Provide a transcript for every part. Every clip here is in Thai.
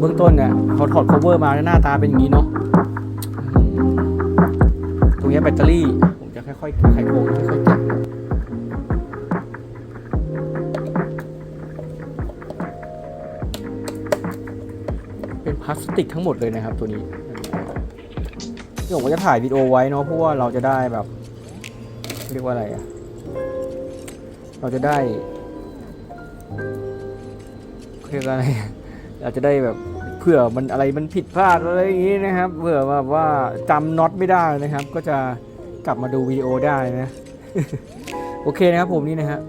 เบื้องต้นเนี่ยเขาถอด cover มาหน้าตาเป็นอย่างนี้เนาะตรงนี้แบตเตอรี่ ผมจะค่อยๆไขโครงค่อยๆแกะเป็นพลาสติกทั้งหมดเลยนะครับตัวนี้ที่ผมก็จะถ่ายวิดีโอไว้เนาะเพราะว่าเราจะได้แบบ เรียกว่าอะไรอะเราจะได้เรียกว่าอะไร อาจจะได้แบบเผื่อมันอะไรมันผิดพลาดอะไรอย่างนี้นะครับเผื่อแบบว่าจำน็อตไม่ได้นะครับ ก็จะกลับมาดูวิดีโอได้นะ โอเคนะครับผมนี่นะฮะ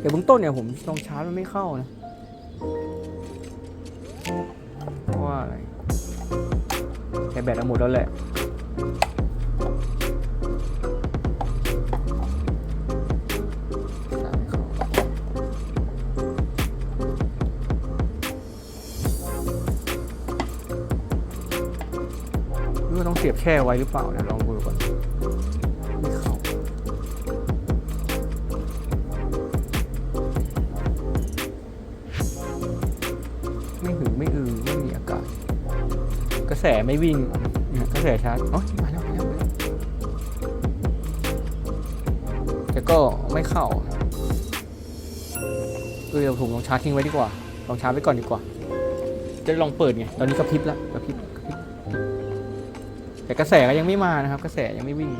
แต่เบื้องต้นเนี่ยผมลองชาร์จมันไม่เข้านะเพราะว่าอะไรแต่แบตเอาหมดแล้วแหละ สียบแช่ไว้หรือเปล่าเดี๋ยลองดูก่อนไม่เข้าไม่หือไม่อือไม่มีอากาศ กระแสไม่วิ่งเนี่ยกระแสชาร์จอ๋อมาแล้วมาแล้วแต่ก็ไม่เข้าเออเดี๋ยวผมลองชาร์จทิ้งไว้ดีกว่าลองชาร์จไว้ก่อนดีกว่า จะลองเปิดไง ตอนนี้กระพริบแล้ว แต่กระแสก็ยังไม่มานะครับ กระแสยังไม่วิ่ง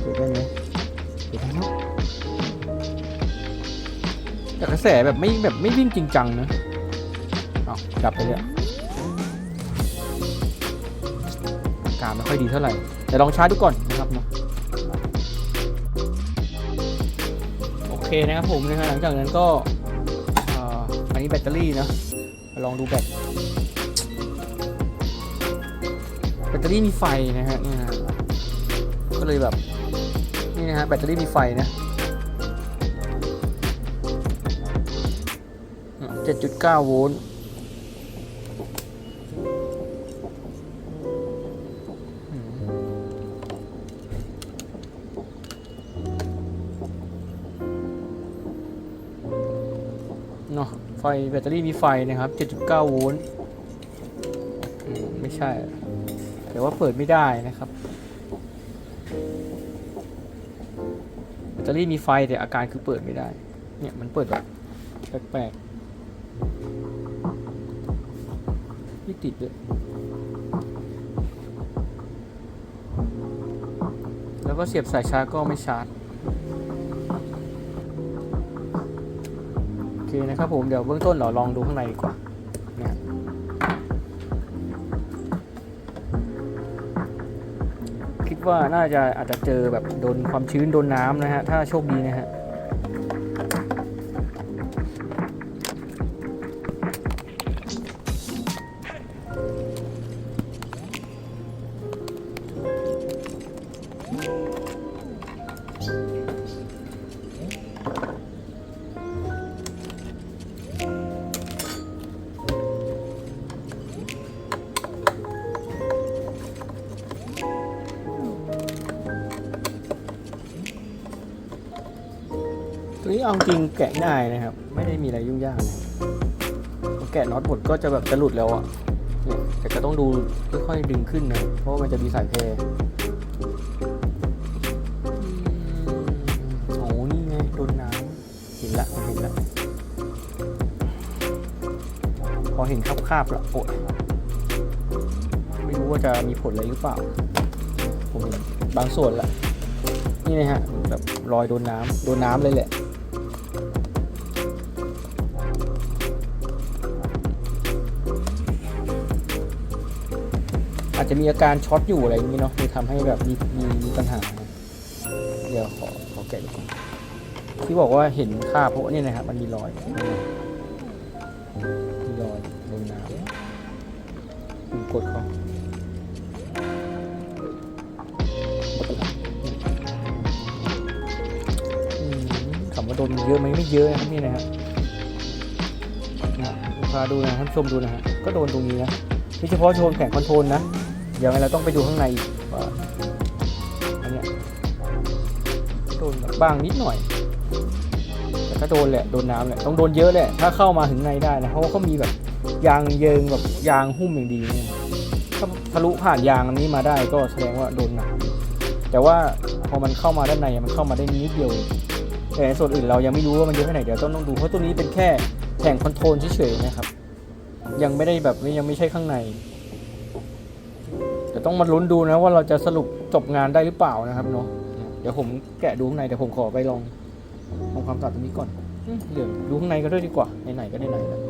เปิดได้ไหมเปิดได้เนาะแต่กระแสแบบไม่แบบไม่วิ่งจริงจังนะเอาดับไปเลยการไม่ค่อยดีเท่าไหร่ แต่ลองชาร์จดูก่อนนะครับเนาะโอเคนะครับผมนะฮะหลังจากนั้นก็ นี้แบตเตอรี่นะมาลองดูแบตแบตเตอรี่มีไฟนะฮะนี่นะก็เลยแบบนี่นะฮะแบตเตอรี่มีไฟนะเจ็ดจุดเก้าโวลต์ แบตเตอรี่มีไฟนะครับ 7.9 โวลต์ไม่ใช่ แต่ว่าเปิดไม่ได้นะครับ แบตเตอรี่มีไฟแต่อาการคือเปิดไม่ได้ เนี่ยมันเปิดแบบแปลกๆไม่ติดเลยแล้วก็เสียบสายชาร์จก็ไม่ชาร์จ นะครับผมเดี๋ยวเบื้องต้นเราลองดูข้างในดีกว่านะคิดว่าน่าจะอาจจะเจอแบบโดนความชื้นโดนน้ำนะฮะถ้าโชคดีนะฮะ เอาจริงแกะง่ายนะครับ ไม่ได้มีอะไรยุ่งยากนะพอแกะน็อตหมดก็จะแบบจะหลุดแล้วอะเนี่ยแต่ก็ต้องดูค่อยๆดึงขึ้นนะเพราะมันจะมีสายแพรโอ้นี่ไงโดนน้ำเห็นละเห็นละพอเห็นคราบๆละโอ้ยไม่รู้ว่าจะมีผลอะไรหรือเปล่า ผมเห็นบางส่วนละนี่นะฮะแบบรอยโดนน้ำโดนน้ำเลยแหละ จจะมีอาการช็อตอยู่อะไรอย่างนี้เนาะเลยทำให้แบบมีมีมีปัญหา เดี๋ยวขอขอแกะดูก่อนที่บอกว่าเห็นค่าบเพราะว่าเนี่ยนะครับ มันมีรอยมีรอยโดนน้ำผมกดเขาถามว่าโดนเยอะไหมไม่เยอะนะครับนี่นะครับนะลูกค้าดูนะท่านผู้ชมดูนะฮะก็โดนตรงนี้นะนี่เฉพาะโชนแผงคอนโทรลนะ เดี๋ยวเราต้องไปดูข้างในอีกว่าอันเนี้ยโดนแบบบ้างนิดหน่อยก็โดนแหละโดนน้ำแหละต้องโดนเยอะแหละถ้าเข้ามาถึงในได้นะเพราะว่าเขามีแบบยางเยิงแบบยางหุ้มอย่างดีเนี่ยถ้าทะลุผ่านยางอันนี้มาได้ก็แสดงว่าโดนหนักแต่ว่าพอมันเข้ามาด้านในมันเข้ามาได้นิดเดียวแต่ในส่วนอื่นเรายังไม่รู้ว่ามันเยอะแค่ไหนเดี๋ยวต้องต้องดูเพราะตัวนี้เป็นแค่แผงคอนโทรลเฉยๆนะครับ ยังไม่ได้แบบยังไม่ใช่ข้างใน แต่ต้องมาลุ้นดูนะว่าเราจะสรุปจบงานได้หรือเปล่านะครับเนาะเดี๋ยวผมแกะดูข้างในเดี๋ยวผมขอไปลองทำความสะอาดตรงนี้ก่อนอืมเดี๋ยวดูข้างในก็ด้วยดีกว่าไหนๆก็ไหนๆแล้ว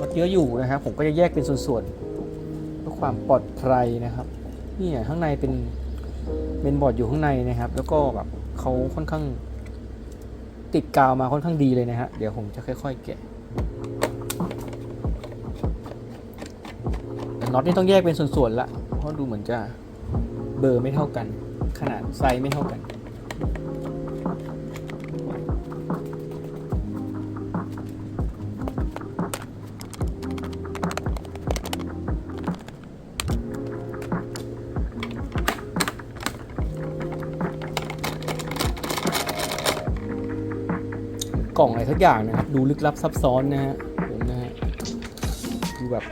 รถเยอะอยู่นะครับผมก็จะแยกเป็นส่วนๆเพื่อความปลอดภัยนะครับนี่ข้างในเป็นเป็นบอร์ดอยู่ข้างในนะครับ แล้วก็แบบเขาค่อนข้างติดกาวมาค่อนข้างดีเลยนะฮะเดี๋ยวผมจะค่อย ๆ แกะแต่ น็อตนี่ต้องแยกเป็นส่วนๆละเพราะดูเหมือนจะเบอร์ไม่เท่ากัน ขนาดไซส์ไม่เท่ากันกล่องอะไรสักอย่างนะครับ ดูลึกลับซับซ้อนนะฮะผมนะฮะดูแบบ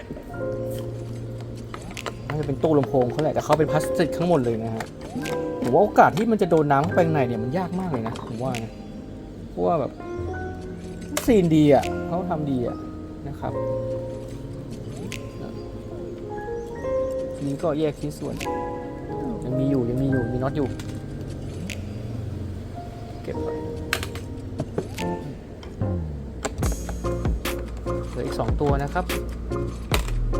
น่าจะเป็นตู้ลำโพงเขาแหละแต่เขาเป็นพลาสติกทั้งหมดเลยนะฮะผมว่าโอกาสที่มันจะโดนน้ำเข้าไปข้างในเนี่ยมันยากมากเลยนะผมว่านะเพราะว่าแบบซีนดีอะเขาทำดีอะนะครับนี้ก็แยกชิ้นส่วน ยังมีอยู่ยังมีอยู่มีน็อตอยู่ เก็บไว้เหลืออีก2ตัวนะครับ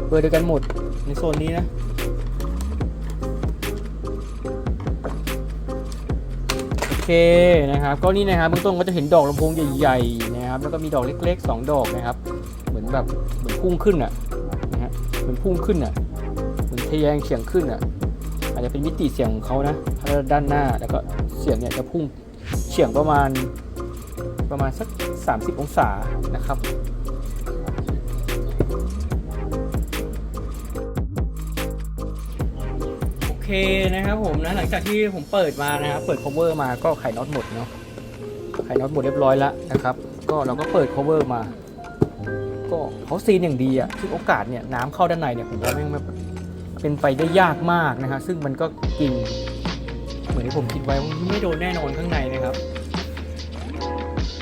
เบอร์เดียวกันหมดในโซนนี้นะโอเคนะครับก็นี่นะครับเบื้องต้นก็จะเห็นดอกลำโพงใหญ่ๆนะครับแล้วก็มีดอกเล็กๆ 2 ดอกนะครับ เหมือนแบบเหมือนพุ่งขึ้นอะนะฮะเหมือนพุ่งขึ้นอะเหมือนทะแยงเฉียงขึ้นอะอาจจะเป็นมิติเสียงของเขานะถ้าด้านหน้าแล้วก็เสียงเนี่ยจะพุ่งเฉียงประมาณประมาณสัก 30 องศานะครับ เคนะครับผมนะหลังจากที่ผมเปิดมานะครับเปิด cover มาก็ไขน็อตหมดเนาะไขน็อตหมดเรียบร้อยแล้วนะครับ ก็เราก็เปิด cover มา ก็เขาซีนอย่างดีอะซึ่งโอกาสเนี่ยน้ำเข้าด้านในเนี่ยผมว่าแม่งเป็นไปได้ยากมากนะครับซึ่งมันก็จริงเหมือนที่ผมคิดไว้ว่าไม่โดนแน่นอนข้างในนะครับ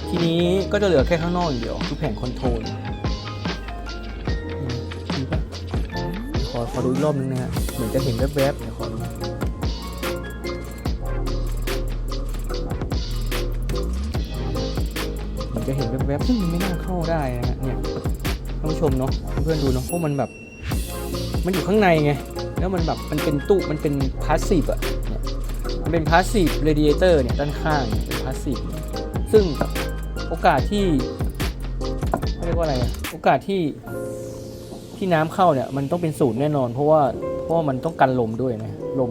ทีนี้ก็จะเหลือแค่ข้างนอกอย่างเดียวคือแผงคอนโทรล ขอดูอีกรอบนึงนะฮะเหมือนจะเห็นแวบๆเดี๋ยวขอดูเหมือนจะเห็นแวบๆซึ่งมันไม่น่าเข้าได้นะฮะเนี่ยท่านผู้ชมเนาะเพื่อนๆดูเนาะเพราะมันแบบ มันอยู่ข้างในไงแล้วมันแบบมันเป็นตู้มันเป็นพาสซีฟอะเนี่ยมันเป็นพาสซีฟเรดิเอเตอร์เนี่ยด้านข้างเป็นพาสซีฟซึ่งโอกาสที่เขาเรียกว่าอะไรโอกาสที่ ที่น้ำเข้าเนี่ยมันต้องเป็นศูนย์แน่นอน เพราะว่าเพราะว่ามันต้องกันลมด้วยนะลม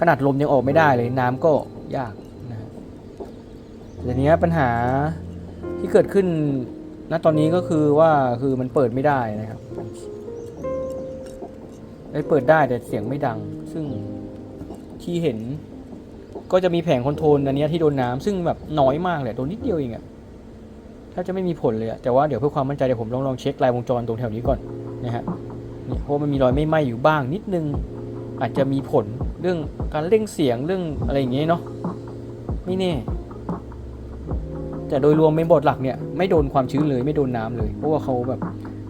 ขนาดลมยังออกไม่ได้เลยน้ำก็ยากนะฮะทีนี้ปัญหาที่เกิดขึ้นณตอนนี้ก็คือว่าคือมันเปิดไม่ได้นะครับไอ้เปิดได้แต่เสียงไม่ดัง ซึ่งที่เห็นก็จะมีแผงคอนโทรลอันนี้ที่โดนน้ำซึ่งแบบน้อยมากเลยโดนนิดเดียวเองอะถ้าจะไม่มีผลเลยอะแต่ว่าเดี๋ยวเพื่อความมั่นใจเดี๋ยวผมลองลองเช็คลายวงจรตรงแถวนี้ก่อน นะฮะเนี่ยเพราะมันมีรอยไม่ไหม้อยู่บ้างนิดนึง อาจจะมีผลเรื่องการเร่งเสียงเรื่องอะไรอย่างเงี้ยเนาะไม่แน่แต่โดยรวมเมนบอร์ดหลักเนี่ยไม่โดนความชื้นเลยไม่โดนน้ำเลยเพราะว่าเขาแบบ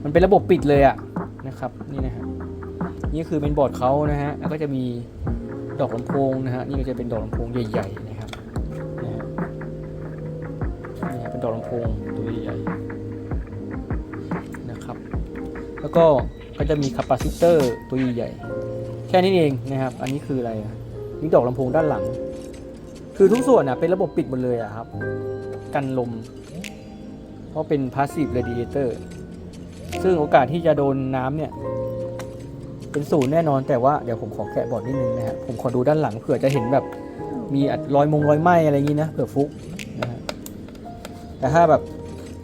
มันเป็นระบบปิดเลยอะนะครับนี่นะฮะนี่คือเมนบอร์ดเขานะฮะแล้วก็จะมีดอกลำโพงนะฮะนี่ก็จะเป็นดอกลำโพงใหญ่ๆนะครับนะฮะนี่เป็นดอกลำโพงตัวใหญ่ แล้วก็ก็จะมีคาปาซิเตอร์ตัวใหญ่ๆแค่นี้เองนะครับ อันนี้คืออะไรนี่ดอกลำโพงด้านหลัง คือทุกส่วนอะเป็นระบบปิดหมดเลยอะครับ กันลม เพราะเป็นพาสซีฟเรดิเอเตอร์ซึ่งโอกาสที่จะโดนน้ำเนี่ย เป็นศูนย์แน่นอนแต่ว่าเดี๋ยวผมขอแกะบอร์ดนิดนึงนะฮะผมขอดูด้านหลังเผื่อจะเห็นแบบมีอรอยมงรอยไหมอะไรอย่างนี้นะเผื่อฟุกนะฮะแต่ถ้าแบบ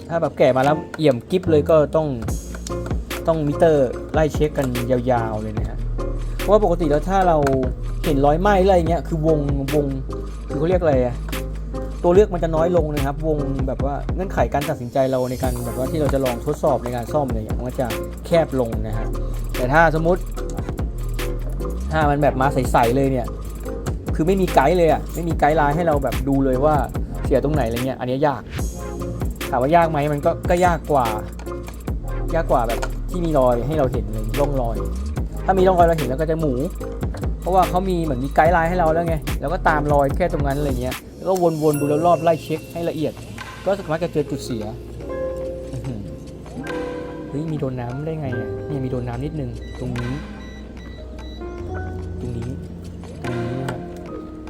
ถ้าแบบแกะมาแล้วเอี่ยมกิฟเลยก็ต้อง ต้องมิเตอร์ไล่เช็คกันยาวๆเลยนะฮะเพราะว่าปกติแล้วถ้าเราเห็นร้อยไหม้อะไรเงี้ยคือวงวงคือเขาเรียกอะไรอะตัวเลือกมันจะน้อยลงนะครับ วงแบบว่าเงื่อนไขการตัดสินใจเราในการแบบว่าที่เราจะลองทดสอบในการซ่อมอะไรอย่างเงี้ยมันจะแคบลงนะฮะแต่ถ้าสมมติ ถ้ามันแบบมาใสๆเลยเนี่ยคือไม่มีไกด์เลยอะไม่มีไกด์ไลน์ให้เราแบบดูเลยว่าเสียตรงไหนอะไรเงี้ยอันนี้ยยากถามว่ายากไหมมันก็ก็ยากกว่า ยากกว่าแบบ ที่มีรอยให้เราเห็นเลยร่องรอย ถ้ามีร่องรอยเราเห็นแล้วก็จะหมู เพราะว่าเขามีเหมือนมีไกด์ไลน์ให้เราแล้วไงแล้วก็ตามรอยแค่ตรงนั้นอะไรเงี้ยแล้วก็วนๆดูแล้วรอบๆไล่เช็คให้ละเอียด ก็สามารถจะเจอจุดเสียเฮ้ยมีโดนน้ำได้ไงอะนี่มีโดนน้ำนิดนึงตรงนี้ ตรงนี้ ตรงนี้นะครับ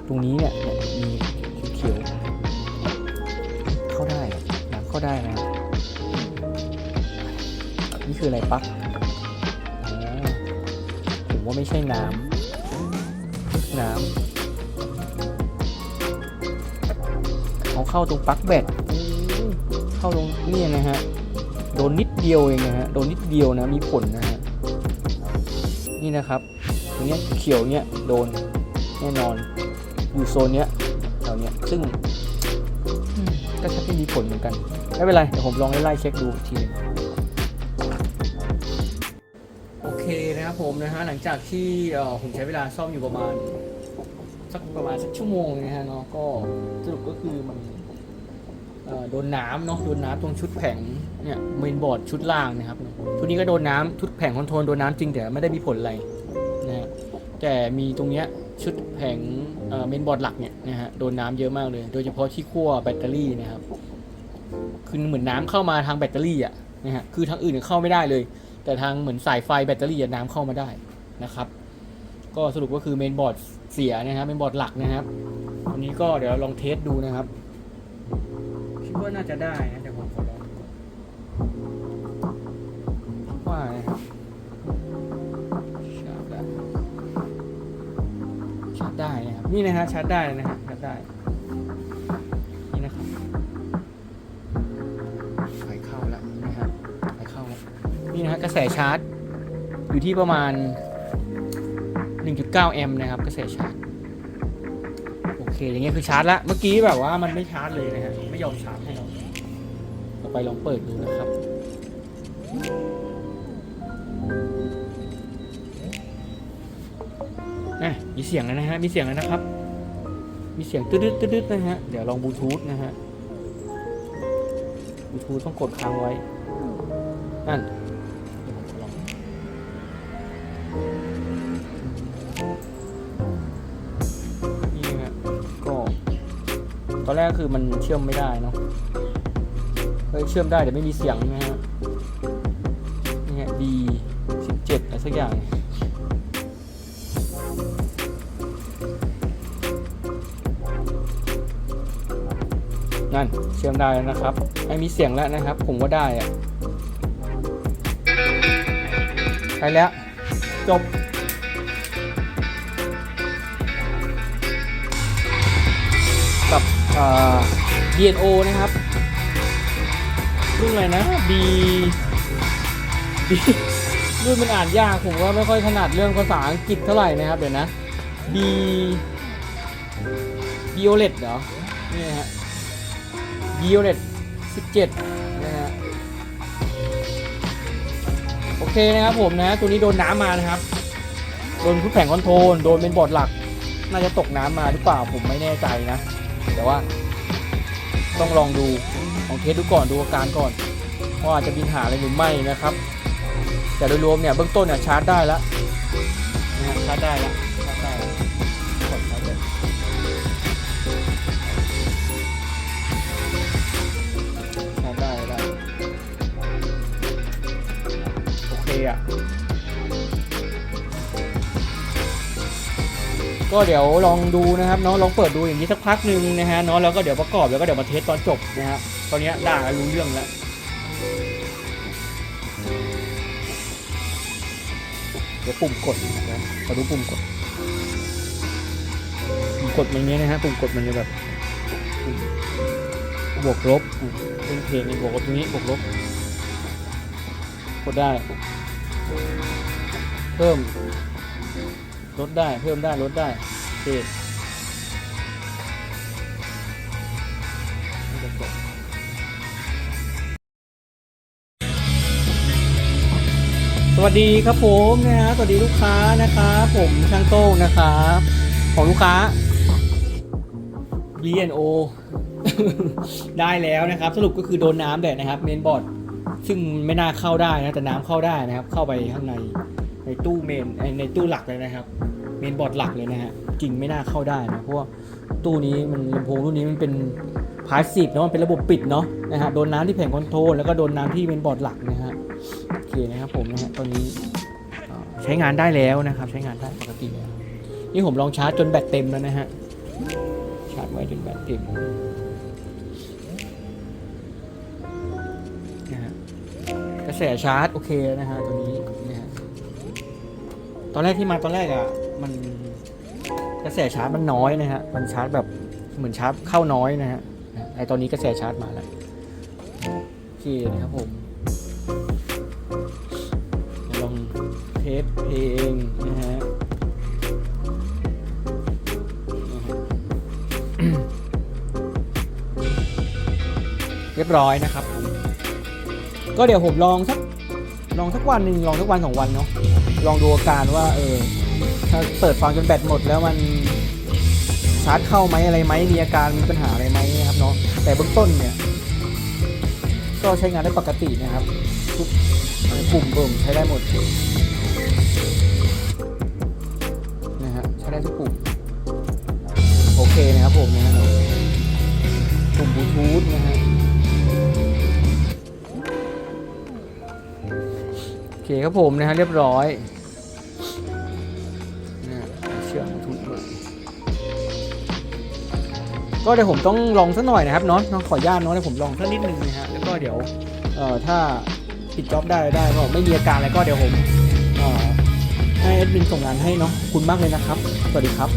ตรงนี้เนี่ยมีเขียวเข้าได้น้ำเข้าได้นะ คืออะไรปักผมว่าไม่ใช่น้ำน้ำเขาเข้าตรงปลั๊กแบตเข้าตรงนี่นะฮะ โดนนิดเดียวเองนะฮะ โดนนิดเดียวนะ มีผลนะฮะ นี่นะครับ ตรงเนี้ยเขียวเนี้ยโดนแน่นอน อยู่โซนเนี้ยแถวเนี้ย ซึ่งก็ชักจะมีผลเหมือนกัน ไม่เป็นไร เดี๋ยวผมลองไล่เช็คดูทีนึง นะครับผมนะฮะหลังจากที่ผมใช้เวลาซ่อมอยู่ประมาณสักประมาณสักชั่วโมงนะฮะเนาะก็สรุปก็คือมันโดนน้ำเนาะโดนน้ำตรงชุดแผงเนี่ยเมนบอร์ดชุดล่างนะครับชุดนี้ก็โดนน้ำชุดแผงคอนโทรลโดนน้ำจริงแต่ไม่ได้มีผลอะไรนะฮะแต่มีตรงเนี้ยชุดแผงเมนบอร์ดหลักเนี่ยนะฮะโดนน้ำเยอะมากเลย โดยเฉพาะที่ขั้วแบตเตอรี่นะครับคือเหมือนน้ำเข้ามาทางแบตเตอรี่อะนะฮะคือทางอื่นเข้าไม่ได้เลย แต่ทางเหมือนสายไฟแบตเตอรี่อะน้ำเข้ามาได้นะครับ ก็สรุปก็คือเมนบอร์ดเสียนะครับเมนบอร์ดหลักนะครับวันนี้ก็เดี๋ยวลองเทสดูนะครับคิดว่าน่าจะได้นะแต่ผมขอลองท่อนคิดว่านะครับชาร์จได้ชาร์จได้นะครับนี่นะฮะชาร์จได้นะฮะชาร์จได้ นี่นะฮะกระแสชาร์จ อยู่ที่ประมาณ 1.9 แอมป์นะครับ กระแสชาร์จ โอเค อย่างเงี้ยคือชาร์จละเมื่อกี้แบบว่ามันไม่ชาร์จเลยนะฮะไม่ยอมชาร์จให้เราต่อไปลองเปิดดูนะครับนะมีเสียงแล้วนะฮะ มีเสียงแล้วนะครับ มีเสียงตืดๆตืดๆนะฮะ เดี๋ยวลองบลูทูธนะฮะบลูทูธต้องกดค้างไว้นั่น ตอนแรกคือมันเชื่อมไม่ได้เนาะเฮ้ยเชื่อมได้แต่ไม่มีเสียงนะฮะนี่ฮะ D 17อะไรสักอย่างนั่นเชื่อมได้แล้วนะครับไม่มีเสียงแล้วนะครับ ผมว่าได้อะไปแล้ว จบ กับเอ่อ DNO นะครับ รุ่นอะไรนะ D D รุ่นมันอ่านยากผมก็ไม่ค่อยถนัดเรื่องภาษาอังกฤษเท่าไหร่นะครับเดี๋ยวนะ D Violet เหรอ นี่นะฮะ Violet 17 นะฮะ โอเคนะครับผมนะ ตัวนี้โดนน้ำมานะครับ โดนทุกแผงคอนโทรล โดนเป็นบอร์ดหลัก น่าจะตกน้ำมาหรือเปล่าผมไม่แน่ใจนะ แต่ว่า ต้องลองดูลองเทสดูก่อนดูอาการก่อนว่าจะมีปัญหาอะไรหรือไม่นะครับ แต่โดยรวมเนี่ยเบื้องต้นเนี่ยชาร์จได้แล้วนะชาร์จได้แล้วชาร์จได้แล้วกดชาร์จเลยชาร์จได้ได้โอเคอะ ก็เดี๋ยวลองดูนะครับเนาะลองเปิดดูอย่างนี้สักพักหนึ่งนะฮะเนาะแล้วก็เดี๋ยวประกอบแล้วก็เดี๋ยวมาเทสตอนจบนะฮะตอนนี้ยได้รู้เรื่องแล้วเดี๋ยวปุ่มกดนะขอดูปุ่มกดปุ่มกดมันอย่างเงี้นะฮะปุ่มกดมันจะแบบบวกลบเป็นเพลงในบวกลบตรงนี้บวกลบกดได้ เพิ่ม ลดได้เพิ่มได้ลดได้โอเคสวัสดีครับผมนะฮะสวัสดีลูกค้านะครับผมช่างโต้งนะครับของลูกค้า B&O ได้แล้วนะครับ สรุปก็คือโดนน้ำแดดนะครับ เมนบอร์ดซึ่งไม่น่าเข้าได้นะ แต่น้ำเข้าได้นะครับ เข้าไปข้างใน ในตู้เมนในตู้หลักเลยนะครับ เมนบอร์ดหลักเลยนะฮะจริงไม่น่าเข้าได้นะเพราะว่าตู้นี้มันลำโพงรุ่นนี้มันเป็นพาสซีฟเนาะมันเป็นระบบปิดเนาะนะฮะโดนน้ำที่แผงคอนโทรลแล้วก็โดนน้ำที่เมนบอร์ดหลักนะฮะโอเคนะครับผมนะฮะตอนนี้ใช้งานได้แล้วนะครับ ใช้งานได้ปกติแล้วนี่ผมลองชาร์จจนแบตเต็มแล้วนะฮะชาร์จไว้จนแบตเต็มนะฮะกระแสชาร์จโอเคนะฮะตัวนี้ ตอนแรกที่มาตอนแรกอะมันกระแสชาร์จมันน้อยนะฮะมันชาร์จแบบเหมือนชาร์จเข้าน้อยนะฮะไอตอนนี้กระแสชาร์จมาแล้วโอเคนะครับผมลองเทสเพลงนะฮะนะฮะเรียบร้อยนะครับผมก็เดี๋ยวผมลองสักลองสักวันหนึ่งลองสักวันสองวันเนาะ ลองดูอาการว่าเออถ้าเปิดฟังจนแบตหมดแล้วมันชาร์จเข้าไหมอะไรไหมมีอาการมีปัญหาอะไรไหมนะครับเนาะแต่เบื้องต้นเนี่ยก็ใช้งานได้ปกตินะครับ ทุกปุ่มเบิ่มใช้ได้หมดนะฮะใช้ได้ทุกปุ่มโอเคนะครับผมนะฮะปุ่มบลูทูธนะฮะโอเคครับผมนะฮะเรียบร้อย ก็เดี๋ยวผมต้องลองสักหน่อยนะครับเนาะน้องขออนุญาตเนาะเดี๋ยวผมลองสักนิดนึงนะฮะแล้วก็เดี๋ยวเอ่อถ้าปิดจ็อบได้ได้ก็ไม่มีอาการอะไรก็เดี๋ยวผมเอ่อให้แอดมินส่งงานให้เนาะขอบคุณมากเลยนะครับ สวัสดีครับ